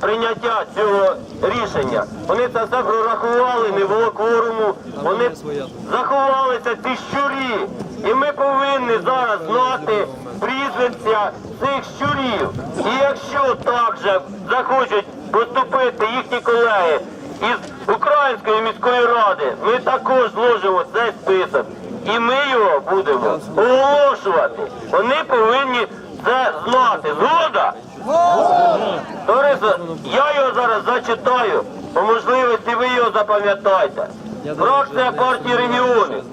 прийняття цього рішення. Вони це все прорахували, не було кворуму. Вони заховалися ці щурі. І ми повинні зараз знати прізвища цих щурів. І якщо так же захочуть поступити їхні колеги із Української міської ради, ми також зложимо цей список. І ми його будемо оголошувати. Вони повинні це знати. Згода? Товариство, я його зараз зачитаю. По можливості ви його запам'ятайте. Фракція партії регіонів.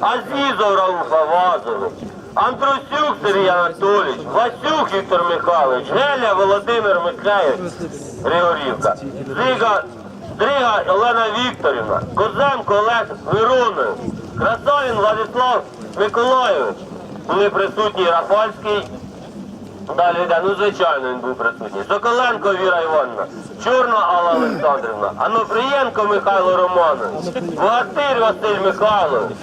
Азізов Рауф Авазович. Андрусюк Сергій Анатолійович, Васюк Віктор Михайлович, Геля Володимир Михайлович, Григорівка, Зига, Дрига Олена Вікторівна, Козенко Олег Миронович, Красавін Владислав Миколайович. Були присутні Рафальський, Далі йде, ну звичайно він був присутній. Соколенко Віра Івановна, Чорна Алла Олександрівна, Анопрієнко Михайло Романович, Богатир Василь Михайлович,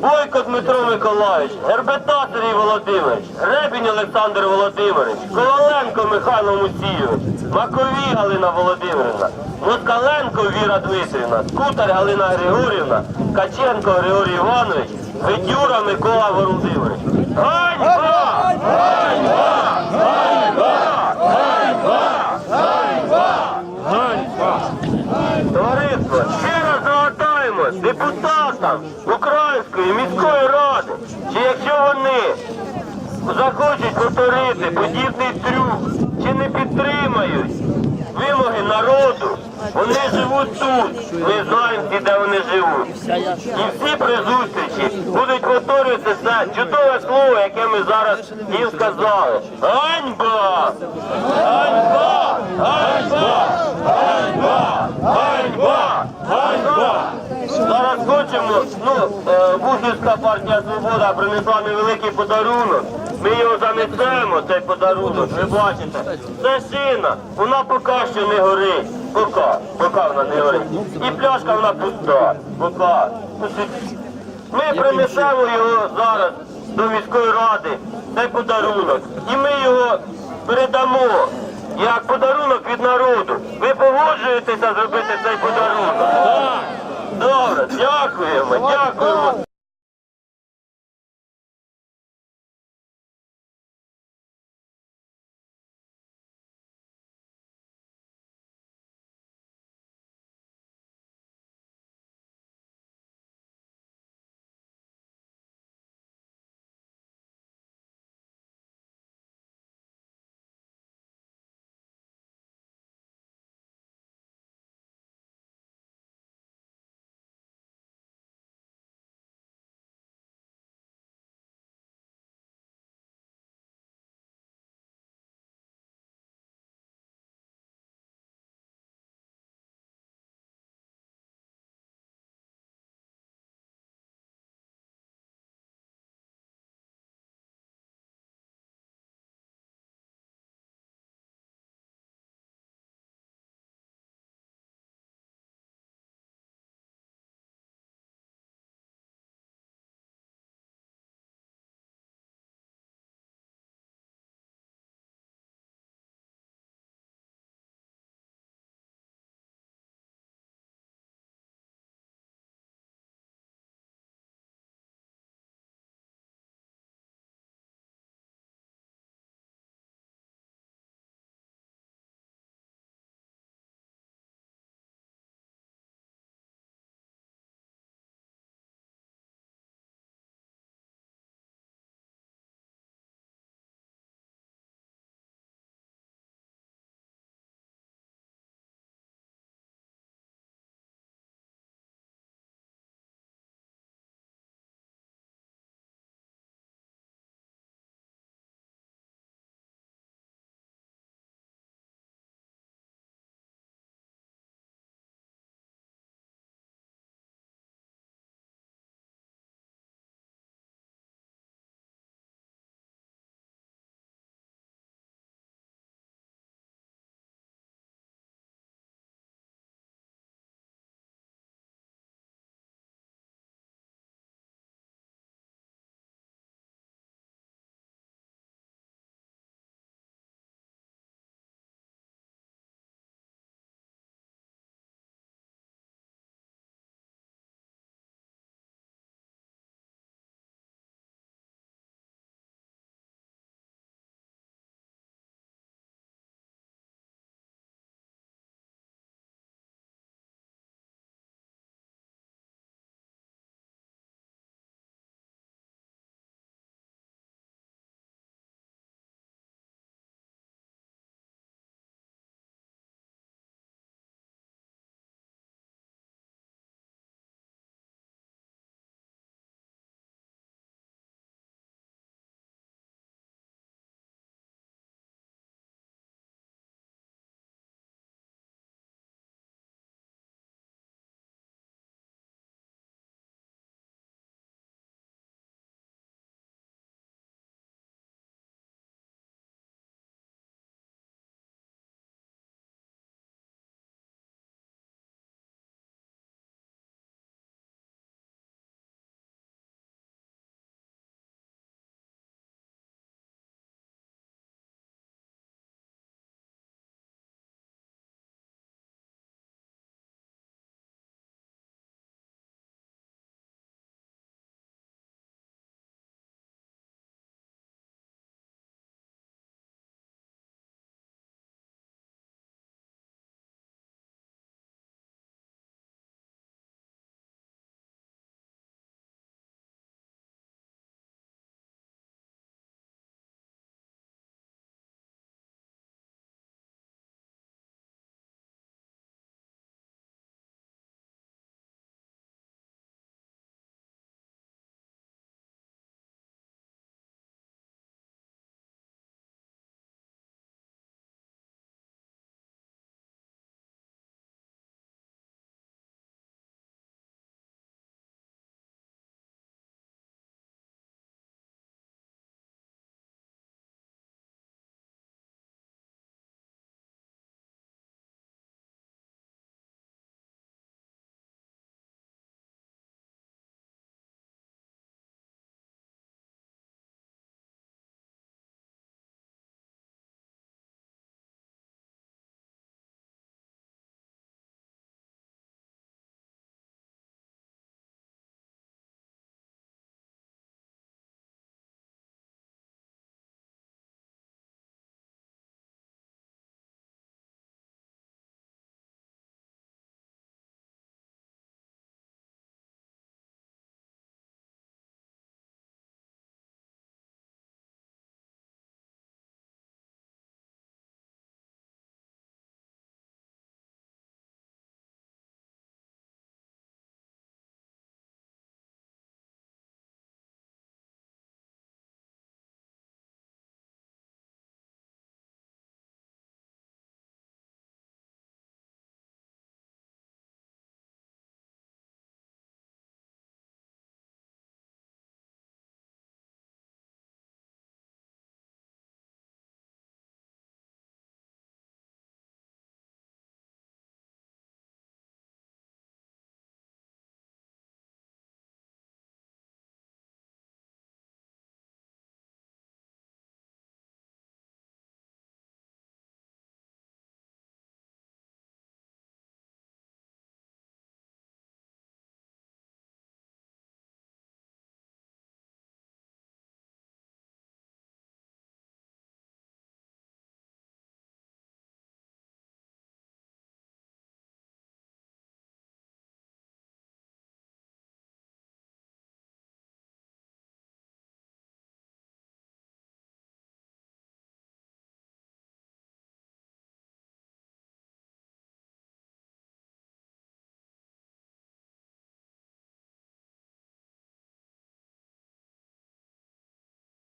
Бойко Дмитро Миколаївич, Гербета Володимирович, Гребінь Олександр Володимирович, Коваленко Михайло Мусійович, Маковій Галина Володимирівна, Москаленко Віра Дмитрівна, Скутар Галина Григорівна, Каченко Григорій Іванович, Федюра Микола Володимирович. Ганьба! Товариство, ще раз депутатам Української міської ради, що якщо вони захочуть повторити подібний трюк, чи не підтримають вимоги народу, вони живуть тут. Ми знаємо де вони живуть. І всі при зустрічі будуть повторювати це чудове слово, яке ми зараз їм сказали. Ганьба! Ганьба! Ганьба! Ганьба! Ганьба! Ганьба! Зараз хочемо, ну, е, Бухівська партія Свобода принесла невеликий подарунок. Ми його занесемо, цей подарунок, ви бачите. Це шина, вона поки що не горить. Поки, поки вона не горить. І пляшка вона пуста. Поки. Ми принесемо його зараз до міської ради, цей подарунок. І ми його передамо як подарунок від народу. Ви погоджуєтеся зробити цей подарунок? Так. Добре, дякуємо, дякуємо.